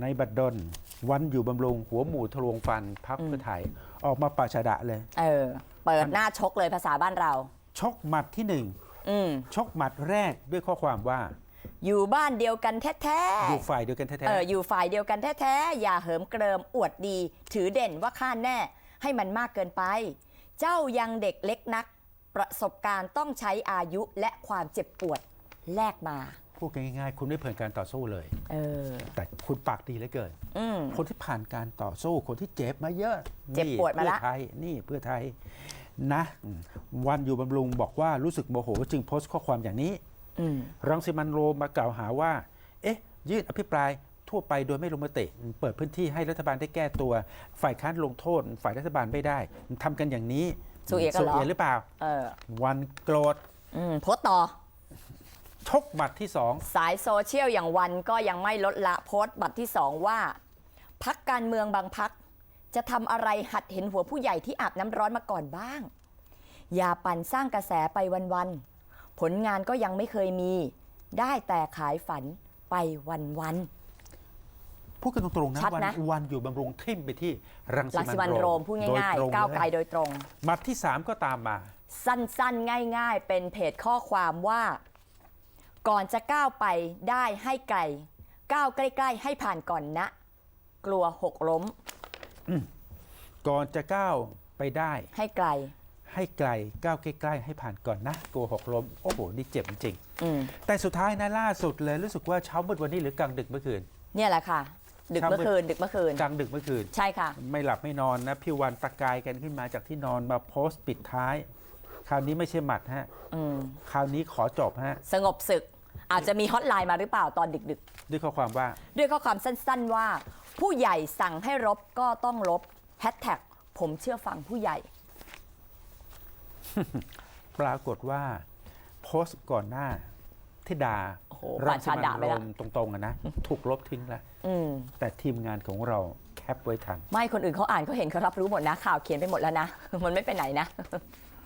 ในบัดดลวันอยู่บำรุงหัวหมูทะลวงฟันพักเพื่อไทย ออกมาปราชดะเลย เออ เปิดหน้าชกเลยภาษาบ้านเรา ชกหมัดที่หนึ่งอืมชกหมัดแรกด้วยข้อความว่า อยู่บ้านเดียวกันแท้อยู่ฝ่ายเดียวกันแท้ๆเอออยู่ฝ่ายเดียวกันแท้ๆอย่าเหิมเกริมอวดดี ถือเด่นว่าข้าแน่ ให้มันมากเกินไป เจ้ายังเด็กเล็กนัก ประสบการณ์ต้องใช้อายุและความเจ็บปวดแลกมาๆ พูดกันง่ายๆ คุณไม่ผ่านการต่อสู้เลย เออ แต่คุณปากดีเหลือเกิน อืม คนที่ผ่านการต่อสู้คนที่เจ็บมาเยอะเจ็บปวดมาละ เพื่อไทยนี่เพื่อไทยนะอืมวันอยู่บำรุงบอกว่ารู้สึกโมโห จึงโพสต์ข้อความอย่างนี้ อืม รังสิมันต์โรมมากล่าวหาว่า เอ๊ะ ยื่นอภิปรายทั่วไปโดยไม่ลงมติ เปิดพื้นที่ให้รัฐบาลได้แก้ตัว ฝ่ายค้านลงโทษ ฝ่ายรัฐบาลไม่ได้ทำกันอย่างนี้สู้เอียกันเหรอ หรือเปล่า เออ วันโกรธ อืมโพสต์ต่อ ชกหมัดที่สอง สายโซเชียลอย่างวันก็ยังไม่ลดละโพสต์บัตรที่สองว่า พักการเมืองบางพัก จะทำอะไรหัดเห็นหัวผู้ใหญ่ที่อาบน้ำร้อนมาก่อนบ้าง อย่าปั่นสร้างกระแสไปวันๆผลงานก็ยังไม่เคยมี ได้แต่ขายฝันไปวันพูดกันตรงๆนะชัดวันนะ วันอยู่บำรุงทิ่มไปที่รังๆสิลังสิมัมันนต์โรโรมมพูดโดง่ายตรงๆก้าวไกลเลยโดยตรงหมัดที่สามก็ตามมา สั้นๆ ง่าย ๆ เป็นเพจข้อความว่า ก่อนจะก้าวไปได้ให้ไกล ก้าวใกล้ ๆ ให้ผ่านก่อนนะ กลัวหกล้ม ก่อนจะก้าวไปได้ ให้ไกล ให้ไกลก้าวใกล้ๆให้ผ่านก่อนนะกลัวหกล้มโอ้โหนี่เจ็บจริงอืมแต่สุดท้ายนะล่าสุดเลยรู้สึกว่าเช้ามืดวันนี้หรือกลางดึกเมื่อคืน เนี่ยแหละค่ะ ดึกเช้ามืดเมื่อคืน ดึกเมื่อคืน กลางดึกเมื่อคืน ใช่ค่ะ ไม่หลับไม่นอนนะพี่วันตะกายกันขึ้นมาจากที่นอนมาโพสต์ปิดท้าย คราวนี้ไม่ใช่หมัดฮะอืมคราวนี้ขอจบฮะสงบศึก อาจจะมีฮอตไลน์มาหรือเปล่าตอนดึกด้วยข้อความว่า ๆ ด้วยข้อความสั้น ๆ ว่า ผู้ใหญ่สั่งให้รบก็ต้องรบแฮชแท็กผมเชื่อฟังผู้ใหญ่ ปรากฏว่า โพสต์ก่อนหน้าที่ด่าโอ้โหรัป่านชาด่าไปโรแล้วมตรงๆอะนะ ถูกลบทิ้งแล้วอืมแต่ทีมงานของเราแคปไว้ทัน ไม่คนอื่นเขาอ่านเขาเห็นเขารับรู้หมดนะข่าวเขียนไปหมดแล้วนะ มันไม่ไปไหนนะ